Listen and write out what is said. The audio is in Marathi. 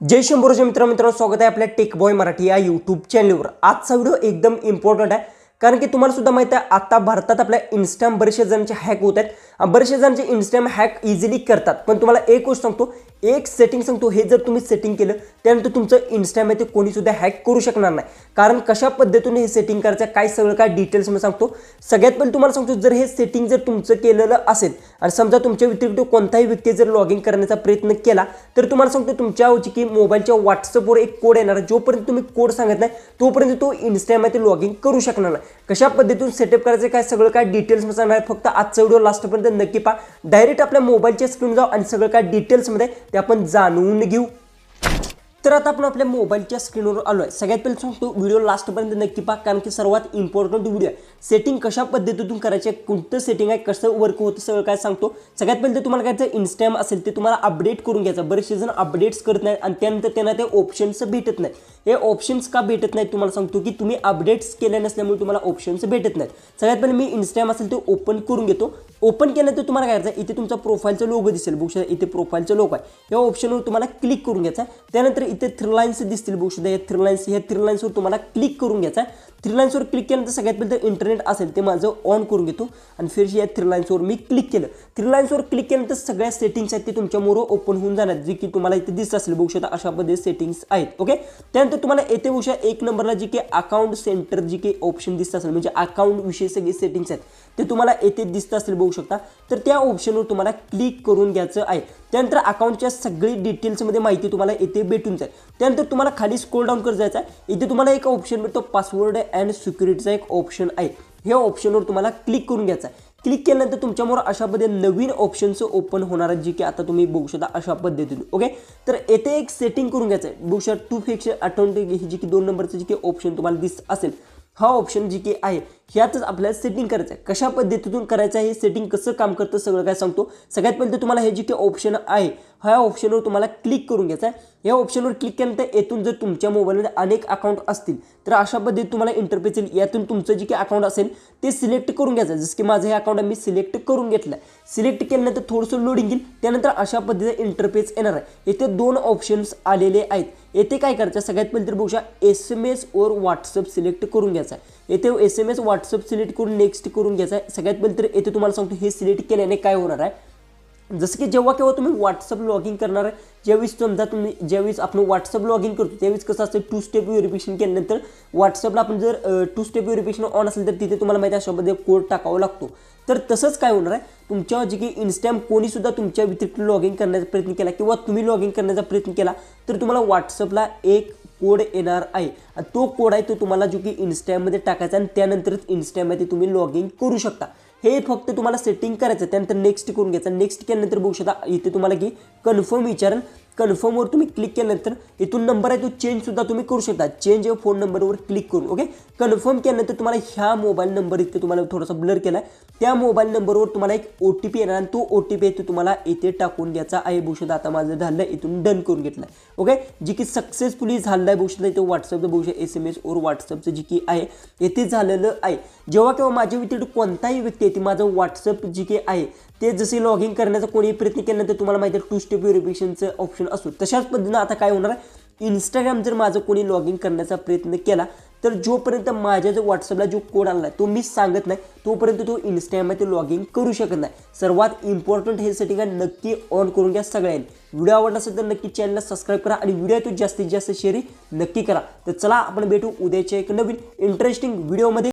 जय शंभूरचे मित्र मित्रांनो स्वागत आहे आपल्या टेक बॉय मराठी या यूट्यूब चॅनलवर आजचा व्हिडिओ एकदम इम्पॉर्टंट आहे. कारण की तुम्हाला सुद्धा माहिती आहे आता भारतात आपल्या इन्स्टाम बरेचसे जणांचे हॅक होत आहेत. बरेचशे बरेचसे जणांचे इन्स्टाम हॅक इझिली करतात. पण तुम्हाला एक गोष्ट सांगतो एक सेटिंग सांगतो हे जर तुम्ही सेटिंग केलं त्यानंतर तुमचं इन्स्टामध्ये कोणीसुद्धा हॅक करू शकणार नाही. कारण कशा पद्धतीने हे सेटिंग करायचं काय सगळं काय डिटेल्स मी सांगतो. सगळ्यात पहिले तुम्हाला सांगतो जर हे सेटिंग जर तुमचं केलेलं असेल आणि समजा तुमच्या व्यतिरिक्त कोणताही व्यक्ती जर लॉग इन करण्याचा प्रयत्न केला तर तुम्हाला सांगतो तुमच्या की मोबाईलच्या व्हॉट्सअपवर एक कोड येणार जोपर्यंत तुम्ही कोड सांगत नाही तोपर्यंत तो इन्स्टामध्ये लॉग इन करू शकणार नाही. कशा पद्धतीतून सेटअप करायचं काय सगळं काय डिटेल्स मी सांगणार फक्त आजचा व्हिडिओ लास्टपर्यंत नक्की पहा. डायरेक्ट आपल्या मोबाईलच्या स्क्रीन जाऊ आणि सगळं काय डिटेल्समध्ये ते आपण जाणून घेऊ. तर आता आपण आपल्या मोबाईलच्या स्क्रीनवर आलो आहे सगळ्यात पहिले सांगतो व्हिडिओ लास्टपर्यंत नक्की पहा कारण की सर्वात इम्पॉर्टंट व्हिडिओ आहे सेटिंग कशा पद्धतीतून करायचे कोणतं सेटिंग आहे कसं वर्क होतं सगळं काय सांगतो. सगळ्यात पहिले तर तुम्हाला काय इन्स्टॅम असेल ते तुम्हाला अपडेट करून घ्यायचं. बरेचसे जण अपडेट्स करत नाहीत आणि त्यानंतर त्यांना ते ऑप्शन्स भेटत नाही हे ऑप्शन्स का भेटत नाहीत तुम्हाला सांगतो की तुम्ही अपडेट्स केले नसल्यामुळे तुम्हाला ऑप्शन्स भेटत नाहीत. सगळ्यात पहिले मी इन्स्टॅम असेल ते ओपन करून घेतो. ओपन केलं तर तुम्हाला काय करायचं इथे तुमचा प्रोफाईलचं लोगो दिसेल बघू शकता इथे प्रोफाईलचं लोगो आहे. या ऑप्शनवर तुम्हाला क्लिक करून घ्यायचा आहे. त्यानंतर इथे थ्री लाईन्स दिसतील बघू शकता या थ्री लाईन्स ह्या थ्री लाईन्सवर तुम्हाला क्लिक करून घ्यायचा आहे. थ्री लाईन्सवर क्लिक केल्यानंतर सगळ्यात पहिले तर इंटरनेट असेल ते माझं ऑन करून घेतो. आणि फिर या थ्री लाईन्सवर मी क्लिक केलं. थ्री लाईन्सवर क्लिक केल्यानंतर सगळ्या सेटिंग्स आहेत ते तुमच्यामुळं ओपन होऊन जाणार. जे की तुम्हाला इथे दिसत असेल बघू शकता अशा पद्धती सेटिंग्स आहेत ओके त्यानंतर तुम्हाला येथे बघू शकता एक नंबरला जी काही अकाउंट सेंटर जी काही ऑप्शन दिसत असेल म्हणजे अकाउंट विषयी सगळे सेटिंग्स आहेत ते तुम्हाला येथे दिसत असेल बघू शकता. तर त्या ऑप्शनवर तुम्हाला क्लिक करून घ्यायचं आहे. त्यानंतर अकाउंटच्या सगळी डिटेल्समध्ये माहिती तुम्हाला येथे भेटून जाईल. त्यानंतर तुम्हाला खाली स्क्रोल डाऊन करत जायचं आहे. इथे तुम्हाला एक ऑप्शन भेटतो पासवर्ड अँड सिक्युरिटीचा एक ऑप्शन आहे. हे ऑप्शनवर तुम्हाला क्लिक करून घ्यायचं आहे. क्लिक केल्यानंतर तुमच्यामुळे अशा पद्धतीने नवीन ऑप्शन्स ओपन होणार आहेत जे की आता तुम्ही बघू शकता अशा पद्धतीने. ओके तर येथे एक सेटिंग करून घ्यायचं आहे. बघू शकता टू फिक्स अकाउंट ही जी की दोन नंबरचं जी की ऑप्शन तुम्हाला दिसत असेल हा ऑप्शन जी की आहे ह्यातच आपल्याला सेटिंग करायचं आहे कशा पद्धतीतून करायचं आहे हे सेटिंग कसं काम करतं सगळं काय सांगतो. सगळ्यात पहिले तर तुम्हाला हे जे काही ऑप्शन आहे ह्या ऑप्शनवर तुम्हाला क्लिक करून घ्यायचं आहे. या ऑप्शनवर क्लिक केल्यानंतर येथून जर तुमच्या मोबाईलमध्ये अनेक अकाउंट असतील तर अशा पद्धतीत तुम्हाला इंटरफेस येईल. यातून तुमचं जे काही अकाउंट असेल ते सिलेक्ट करून घ्यायचं जसं की माझं हे अकाउंट मी सिलेक्ट करून घेतलं आहे. सिलेक्ट केल्यानंतर थोडंसं लोडिंग येईल. त्यानंतर अशा पद्धतीचा इंटरफेस येणार आहे. येथे दोन ऑप्शन्स आलेले आहेत. येथे काय करायचं सगळ्यात पहिले तर बघूया एस एम एस और व्हॉट्सअप सिलेक्ट करून घ्यायचा आहे. येथे S M S WhatsApp WhatsApp select करून नेक्स्ट करून घ्यायचा आहे. सगळ्यात पहिले तर येथे तुम्हाला सांगतो हे सिलेक्ट केल्याने काय होणार आहे? जसं की जेव्हा केव्हा तुम्ही व्हॉट्सअप लॉग इन करणार आहे ज्यावेळेस समजा तुम्ही ज्यावेळेस आपण व्हॉट्सअप लॉग इन करतो त्यावेळेस कसं असतं टू स्टेप व्हेरिफिकेशन केल्यानंतर व्हॉट्सअपला आपण जर टू स्टेप व्हेरिफिकेशन ऑन असेल तर तिथे तुम्हाला माहिती अशामध्ये कोड टाकावा लागतो. तर तसंच काय होणार आहे तुमच्या जे की इन्स्टॅम कोणीसुद्धा तुमच्या व्यतिरिक्त लॉग इन करण्याचा प्रयत्न केला किंवा तुम्ही लॉग इन करण्याचा प्रयत्न केला तर तुम्हाला व्हॉट्सअपला एक कोड येणार आहे. तो कोड आहे तो तुम्हाला जो की इन्स्टामध्ये टाकायचा आणि त्यानंतरच इन्स्टामध्ये तुम्ही लॉग इन करू शकता. हे फक्त तुम्हाला सेटिंग करायचं त्यानंतर नेक्स्ट करून घ्यायचं? नेक्स्ट केल्यानंतर बघू शकता इथे तुम्हाला की कन्फर्म विचारेल. कन्फर्मवर तुम्ही क्लिक केल्यानंतर इथून नंबर आहे तो चेंजसुद्धा तुम्ही करू शकता. चेंज फोन नंबरवर क्लिक करून ओके कन्फर्म केल्यानंतर तुम्हाला ह्या मोबाईल नंबर इथे तुम्हाला थोडासा ब्लर केला आहे त्या मोबाईल नंबरवर तुम्हाला एक ओ टी पी येणार आणि तो ओ टी पी आहे तो तुम्हाला इथे टाकून घ्यायचा आहे. भूषण आता माझं झालं इथून डन करून घेतलं आहे ओके जी की सक्सेसफुली झालं आहे भूषण इथे व्हॉट्सअपचं भूषण एस एम एस और व्हॉट्सअपचं जी की आहे येथे झालेलं आहे. जेव्हा केव्हा माझ्या व्यतिरिक्त कोणताही व्यक्ती आहे ती माझं व्हॉट्सअप जी की आहे ते जसे लॉग इन करण्याचा कोणी प्रयत्न केल्यानंतर तुम्हाला माहिती आहे टू स्टेप व्हेरिफिकेशनचं ऑप्शन असतो तशाच पद्धतीनं आता काय होणार आहे? इंस्टाग्राम जर माझं कोणी लॉग इन करण्याचा प्रयत्न केला तर जोपर्यंत माझ्या जो व्हॉट्सअपला जो कोड आला आहे तो मी सांगत नाही तोपर्यंत तो इंस्टाग्राममध्ये लॉग इन करू शकत नाही. सर्वात इम्पॉर्टंट हे सेटिंग आहे नक्की ऑन करून घ्या सगळ्यांनी. व्हिडिओ आवडला असेल तर नक्की चॅनलला सबस्क्राईब करा आणि व्हिडिओ तो जास्तीत जास्त शेअर नक्की करा. तर चला आपण भेटू उद्याच्या एक नवीन इंटरेस्टिंग व्हिडिओमध्ये